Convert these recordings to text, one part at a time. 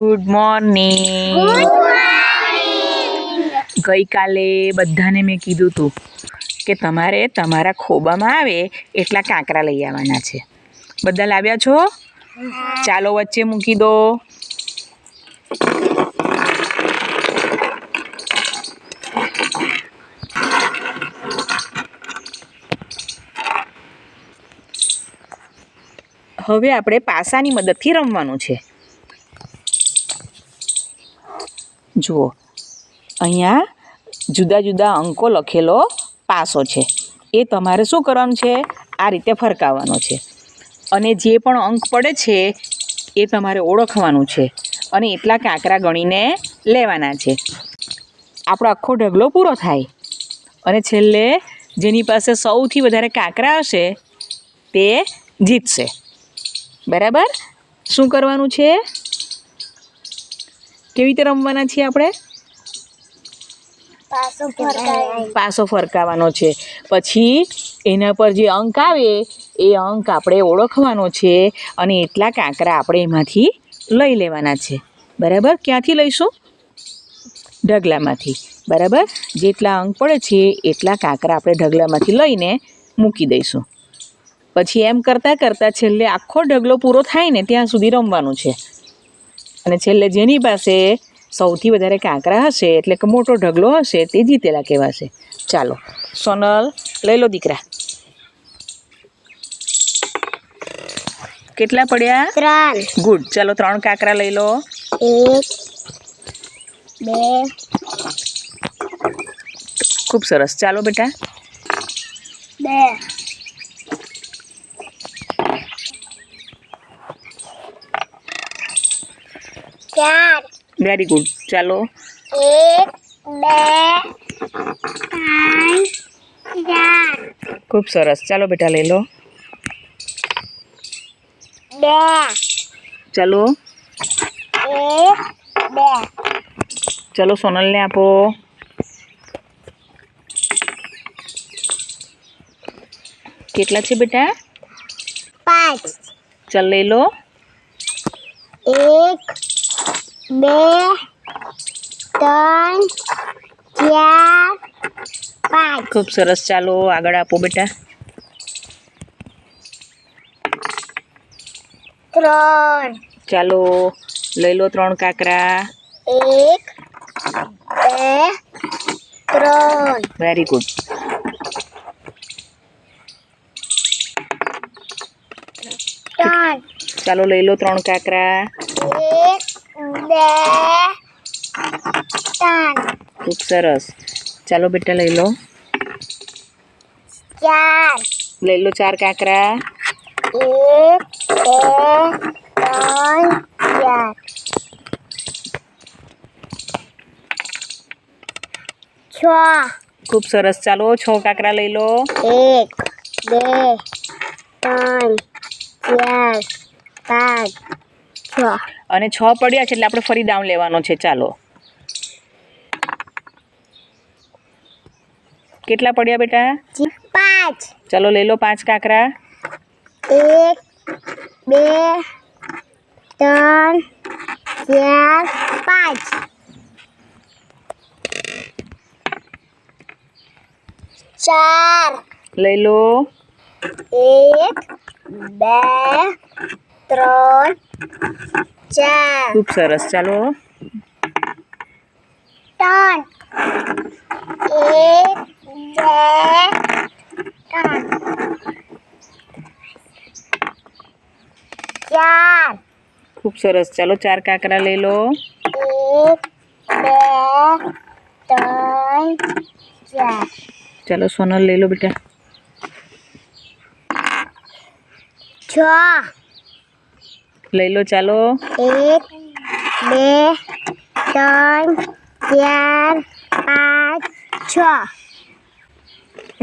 Good morning ગઈકાલે બધાને મેં કીધું હતું કે તમારે તમારા ખોબામાં આવે એટલા કાંકરા લઈ આવવાના છે. બધા લાવ્યા છો? ચાલો વચ્ચે મૂકી દો. હવે આપણે પાસાની મદદથી રમવાનું છે. જુઓ. અહીંયા જુદા જુદા અંકો લખેલો પાસો છે. એ તમારે શું કરવાનું છે? આ રીતે ફરકાવવાનો છે. અને જે પણ અંક પડે છે, એ તમારે ઓળખવાનું છે. અને એટલા કાંકરા ગણીને લેવાના છે. આપણો આખો ઢગલો પૂરો થાય. અને છેલ્લે જેની પાસે સૌથી વધારે કાંકરા હશે, તે જીતશે. બરાબર? શું કરવાનું છે? કેવી રીતે રમવાના છીએ આપણે? પાસો ફરકાવાનો છે. પછી એના પર જે અંક આવે એ અંક આપણે ઓળખવાનો છે અને એટલા કાંકરા આપણે એમાંથી લઈ લેવાના છે. બરાબર? ક્યાંથી લઈશું? ઢગલામાંથી. બરાબર? જેટલા અંક પડે છે એટલા કાંકરા આપણે ઢગલામાંથી લઈને મૂકી દઈશું. પછી એમ કરતાં કરતાં છેલ્લે આખો ઢગલો પૂરો થાય ને ત્યાં સુધી રમવાનું છે. અને છેલ્લે જેની પાસે સૌથી વધારે કાંકરા હશે એટલે કે મોટો ઢગલો હશે તે જીતેલા કહેવાશે ચાલો સોનલ લઈ લો દીકરા. કેટલા પડ્યા? ત્રણ. ગુડ. ચાલો ત્રણ કાંકરા લઈ લો. એક બે. ખૂબ સરસ. ચાલો બેટા. બે. ચાર. વેરી ગુડ ચાલો. એક બે ચાર. ખૂબ સરસ. ચાલો બેટા લઈ લો. બે. ચાલો. એક બે. ચાલો સોનલને આપો. કેટલા છે બેટા? પાંચ. ચાલ લઈ લો. એક બે ત્રણ ચાર પાંચ ખૂબ સરસ ચાલો આગળ આપો બેટા ત્રણ ચાલો લઈ લો ત્રણ કાંકરા એક બે ત્રણ વેરી ગુડ ત્રણ ચાલો લઈ લો ત્રણ કાંકરા એક બે ત્રણ ખૂબ સરસ ચાલો બેટા લઈ લો ચાર લઈ લો ચાર કાંકરા એક બે ત્રણ ચાર છ ખૂબ સરસ ચાલો છ કાંકરા લઈ લો એક બે ત્રણ ચાર પાંચ છ અને છ પડ્યા છે એટલે આપણે ફરી દામ લેવાનો છે. ચાલો. કેટલા પડ્યા બેટા? પાંચ. ચાલો લઈ લો પાંચ કાંકરા. એક બે ત્રણ ચાર પાંચ. ચાર. લઈ લો. એક બે ત્રણ ચાર ખૂબ સરસ ચાલો ત્રણ એક બે ત્રણ ચાર ખૂબ સરસ ચાલો ચાર કાંકરા લઈ લો એક બે ત્રણ ચાર ચાલો સોનલ લઈ લો બેટા છ લઈ લો ચાલો. એક બે ત્રણ ચાર પાંચ છ.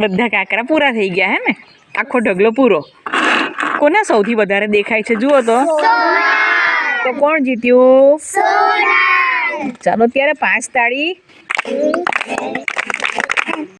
બધા કાંકરા પૂરા થઈ ગયા હે ને? આખો ઢગલો પૂરો. કોના સૌથી વધારે દેખાય છે જુઓ તો. તો કોણ જીત્યું? ચાલો ત્યારે પાંચ તાળી.